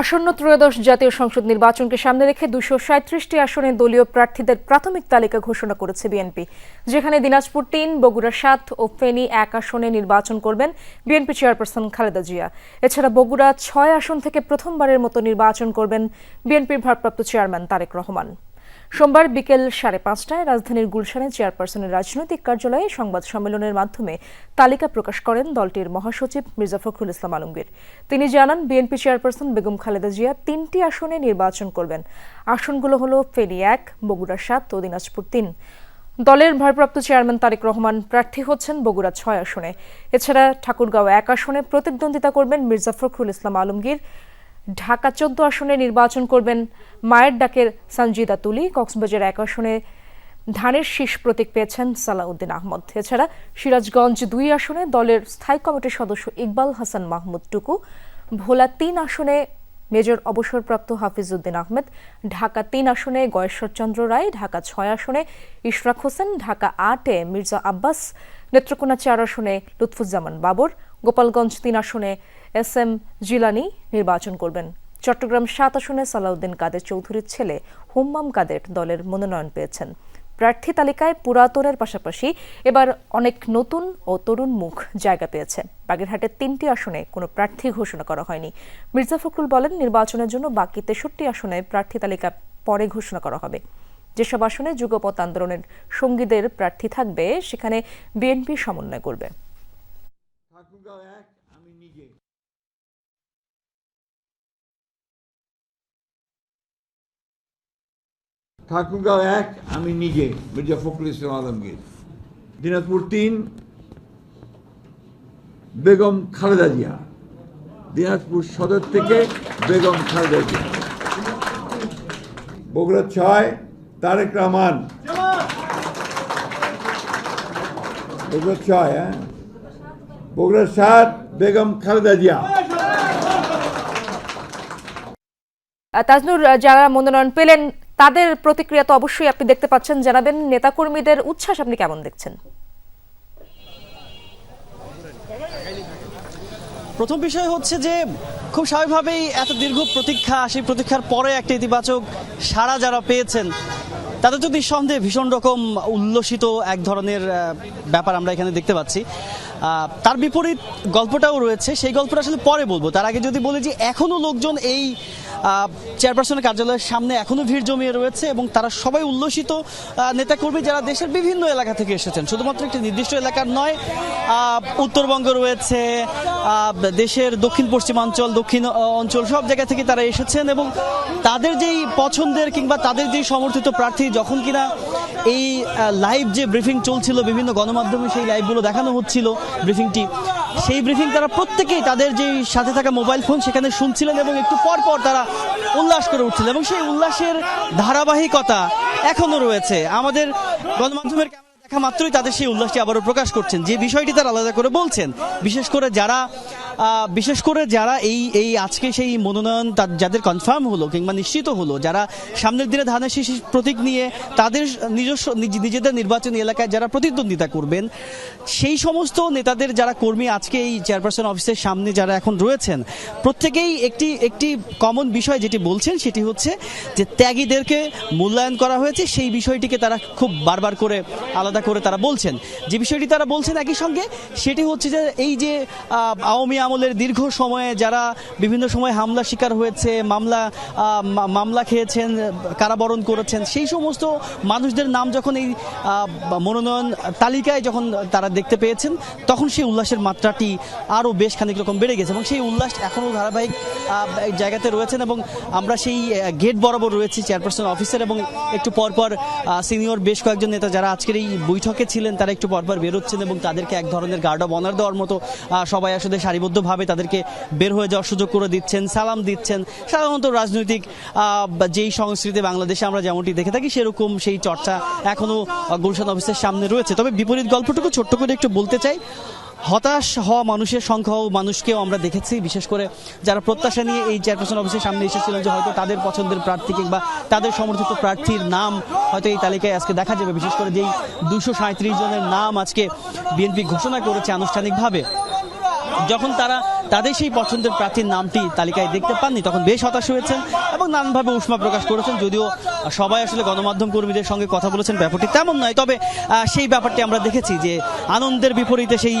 আসন্ন ত্রয়োদশ জাতীয় সংসদ নির্বাচনকে সামনে রেখে দুশো সাঁত্রিশটি আসনে দলীয় প্রার্থীদের প্রাথমিক তালিকা ঘোষণা করেছে বিএনপি। যেখানে দিনাজপুর তিন, বগুড়া সাত ও ফেনী এক আসনে নির্বাচন করবেন বিএনপি চেয়ারপারসন খালেদা জিয়া। এছাড়া বগুড়া ছয় আসন থেকে প্রথমবারের মতো নির্বাচন করবেন বিএনপির ভারপ্রাপ্ত চেয়ারম্যান তারেক রহমান। সোমবার বিকেল সাড়ে পাঁচটায় রাজধানীর গুলশানে চেয়ারপারসনের রাজনৈতিক কার্যালয়ে সংবাদ সম্মেলনের মাধ্যমে তালিকা প্রকাশ করেন দলটির মহাসচিব মির্জা ফখরুল ইসলাম আলমগীর। তিনি জানান, বিএনপি চেয়ারপারসন বেগম খালেদা জিয়া তিনটি আসনে নির্বাচন করবেন। আসনগুলো হল ফেনী এক, বগুড়া সাত ও দিনাজপুর তিন। দলের ভারপ্রাপ্ত চেয়ারম্যান তারেক রহমান প্রার্থী হচ্ছেন বগুড়া ছয় আসনে। এছাড়া ঠাকুরগাঁও এক আসনে প্রতিদ্বন্দ্বিতা করবেন মির্জা ফখরুল ইসলাম আলমগীর। ঢাকা চোদ্দ আসনে নির্বাচন করবেন মায়ের ডাকের সঞ্জিদা তুলি। কক্সবাজার এক আসনে ধানের শীষ প্রতীক পেয়েছেন সালাউদ্দিন আহমদ। এছাড়া সিরাজগঞ্জ দুই আসনে দলের স্থায়ী কমিটির সদস্য ইকবাল হাসান মাহমুদ টুকু। ভোলা তিন আসনে মেজর অবসরপ্রাপ্ত হাফিজউদ্দিন আহমেদ। ঢাকা তিন আসনে গয়েশ্বরচন্দ্র রায়। ঢাকা ছয় আসনে ইশরাক হোসেন। ঢাকা আটে মির্জা আব্বাস। নেত্রকোনা চার আসনে লুৎফুজ্জামান বাবর। গোপালগঞ্জ তিন আসনে এস এম জিলানি নির্বাচন করবেন। চট্টগ্রাম সাত আসনে সালাউদ্দিন কাদের চৌধুরীর ছেলে হুম্মাম কাদের দলের মনোনয়ন পেয়েছেন। প্রার্থী তালিকায় পুরাতনের পাশাপাশি এবার অনেক নতুন ও তরুণ মুখ জায়গা পেয়েছে। বাগেরহাটের তিনটি আসনে কোনো প্রার্থী ঘোষণা করা হয়নি। মির্জা ফখরুল বলেন, নির্বাচনের জন্য বাকি তেষট্টি আসনে প্রার্থী তালিকা পরে ঘোষণা করা হবে। যেসব আসনে যুগপথ আন্দোলনের সঙ্গীদের প্রার্থী থাকবে, সেখানে বিএনপি সমন্বয় করবে ঠাকুরগাঁও এক আমি নিজে ঠাকুরগাঁও এক, আমি নিজে, মির্জা ফখরুল ইসলাম আলমগীর। দিনাজপুর তিন, বেগম খালেদা জিয়া। দিনাজপুর সদর থেকে বেগম খালেদা জিয়া। বগুড়া ছয়, তারেক রহমান। বগুড়া ছয় হ্যাঁ? বগুড়া সাত, বেগম খালেদা জিয়া। তাজনুর যারা মনোনয়ন পেলেন তাদের প্রতিক্রিয়া তো অবশ্যই আপনি দেখতে পাচ্ছেন, জানাবেন। নেতাকর্মীদের উচ্ছ্বাস আপনি কেমন দেখছেন? প্রথম বিষয় হচ্ছে যে, খুব স্বাভাবিকভাবেই এত দীর্ঘ প্রতীক্ষা, সেই প্রতীক্ষার পরে একটা ইতিবাচক সাড়া যারা পেয়েছেন, তাদের তো নিঃসন্দেহে ভীষণ রকম উল্লসিত এক ধরনের ব্যাপার আমরা এখানে দেখতে পাচ্ছি। তার বিপরীত গল্পটাও রয়েছে। সেই গল্পটা আসলে পরে বলব। তার আগে যদি বলি যে, এখনও লোকজন এই চেয়ারপারসনের কার্যালয়ের সামনে এখনও ভিড় জমিয়ে রয়েছে এবং তারা সবাই উল্লসিত নেতাকর্মী যারা দেশের বিভিন্ন এলাকা থেকে এসেছেন। শুধুমাত্র একটি নির্দিষ্ট এলাকার নয় উত্তরবঙ্গ রয়েছে দেশের দক্ষিণ পশ্চিমাঞ্চল, দক্ষিণ অঞ্চল, সব জায়গা থেকে তারা এসেছেন এবং তাদের যেই পছন্দের কিংবা তাদের যেই সমর্থিত প্রার্থী যখন কিনা এই লাইভ যে ব্রিফিং চলছিল, বিভিন্ন গণমাধ্যমে সেই লাইভগুলো দেখানো হচ্ছিল ব্রিফিংটি সেই ব্রিফিং তারা প্রত্যেকেই তাদের যেই সাথে থাকা মোবাইল ফোন সেখানে শুনছিলেন এবং একটু পর পর তারা উল্লাস করে উঠছিল এবং সেই উল্লাসের ধারাবাহিকতা এখনও রয়েছে। আমাদের গণমাধ্যমের দেখা মাত্রই তাদের সেই উল্লাসটি আবারও প্রকাশ করছেন। যে বিষয়টি তারা আলাদা করে বলছেন, বিশেষ করে যারা বিশেষ করে যারা এই এই আজকে সেই মনোনয়ন যাদের কনফার্ম হলো কিংবা নিশ্চিত হলো, যারা সামনের দিনে ধানের শীষ প্রতীক নিয়ে তাদের নিজস্ব, নিজ- নিজেদের নির্বাচনী এলাকায় যারা প্রতিদ্বন্দ্বিতা করবেন, সেই সমস্ত নেতাদের যারা কর্মী আজকে এই চেয়ারপারসন অফিসের সামনে যারা এখন রয়েছেন, প্রত্যেকেই একটি একটি কমন বিষয় যেটি বলছেন সেটি হচ্ছে যে ত্যাগীদেরকে মূল্যায়ন করা হয়েছে, সেই বিষয়টিকে তারা খুব বারবার করে আলাদা করে তারা বলছেন। যে বিষয়টি তারা বলছেন একই সঙ্গে, সেটি হচ্ছে যে এই যে আওয়ামী আমলের দীর্ঘ সময়ে যারা বিভিন্ন সময় হামলা শিকার হয়েছে, মামলা মামলা খেয়েছেন, কারাবরণ করেছেন, সেই সমস্ত মানুষদের নাম যখন এই মনোনয়ন তালিকায় যখন তারা দেখতে পেয়েছেন, তখন সেই উল্লাসের মাত্রাটি আরও বেশ খানিক রকম বেড়ে গেছে এবং সেই উল্লাস এখনও ধারাবাহিক জায়গাতে রয়েছেন এবং আমরা সেই গেট বরাবর রয়েছি চেয়ারপারসন অফিসার এবং একটু পরপর সিনিয়র বেশ কয়েকজন নেতা যারা আজকের এই বৈঠকে ছিলেন, তারা একটু পরপর বেরোচ্ছেন এবং তাদেরকে এক ধরনের গার্ড অব অনার দেওয়ার মতো সবাই আসলে সারিবদ্ধভাবে তাদেরকে বের হয়ে যাওয়ার সুযোগ করে দিচ্ছেন, সালাম দিচ্ছেন। সাধারণত রাজনৈতিক যেই সংস্কৃতি বাংলাদেশে আমরা যেমনটি দেখে থাকি, সেরকম সেই চর্চা এখনও গুলশান অফিসের সামনে রয়েছে। তবে বিপরীত গল্পটুকু ছোট্ট করে একটু বলতে চাই, হতাশ হওয়া মানুষের সংখ্যাও মানুষকেও আমরা দেখেছি, বিশেষ করে যারা প্রত্যাশা নিয়ে এই চেয়ারপারসন অফিসের সামনে এসেছিলেন যে হয়তো তাদের পছন্দের প্রার্থী কিংবা তাদের সমর্থিত প্রার্থীর নাম হয়তো এই তালিকায় আজকে দেখা যাবে। বিশেষ করে যেই দুশো জনের নাম আজকে বিএনপি ঘোষণা করেছে আনুষ্ঠানিকভাবে। যখন তারা তাদের সেই পছন্দের প্রার্থীর নামটি তালিকায় দেখতে পাননি, তখন বেশ হতাশ হয়েছেন এবং নানানভাবে উষ্মা প্রকাশ করেছেন। যদিও সবাই আসলে গণমাধ্যম কর্মীদের সঙ্গে কথা বলেছেন, ব্যাপারটি তেমন নয়। তবে সেই ব্যাপারটি আমরা দেখেছি যে আনন্দের বিপরীতে সেই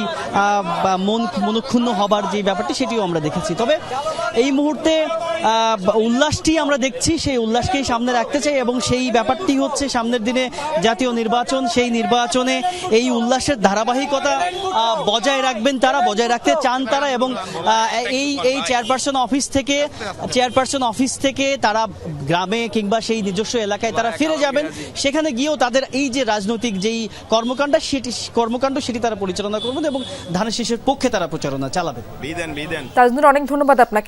মন, মনক্ষুণ্ণ হবার যে ব্যাপারটি, সেটিও আমরা দেখেছি। তবে এই মুহূর্তে উল্লাসটি আমরা দেখছি, সেই উল্লাসকেই সামনে রাখতে চাই এবং সেই ব্যাপারটি হচ্ছে সামনের দিনে জাতীয় নির্বাচন, সেই নির্বাচনে এই উল্লাসের ধারাবাহিকতা বজায় রাখবেন তারা, বজায় রাখতে চান তারা এবং এই এই চেয়ারপারসন অফিস থেকে চেয়ারপারসন অফিস থেকে তারা গ্রামে কিংবা সেই নিজস্ব এলাকায় তারা ফিরে যাবেন। সেখানে গিয়েও তাদের এই যে রাজনৈতিক যেই কর্মকাণ্ড সেটি কর্মকাণ্ড সেটি তারা পরিচালনা করবেন এবং ধানের শীষের পক্ষে তারা প্রচারণা চালাবেন। তাজনুর অনেক ধন্যবাদ আপনাকে।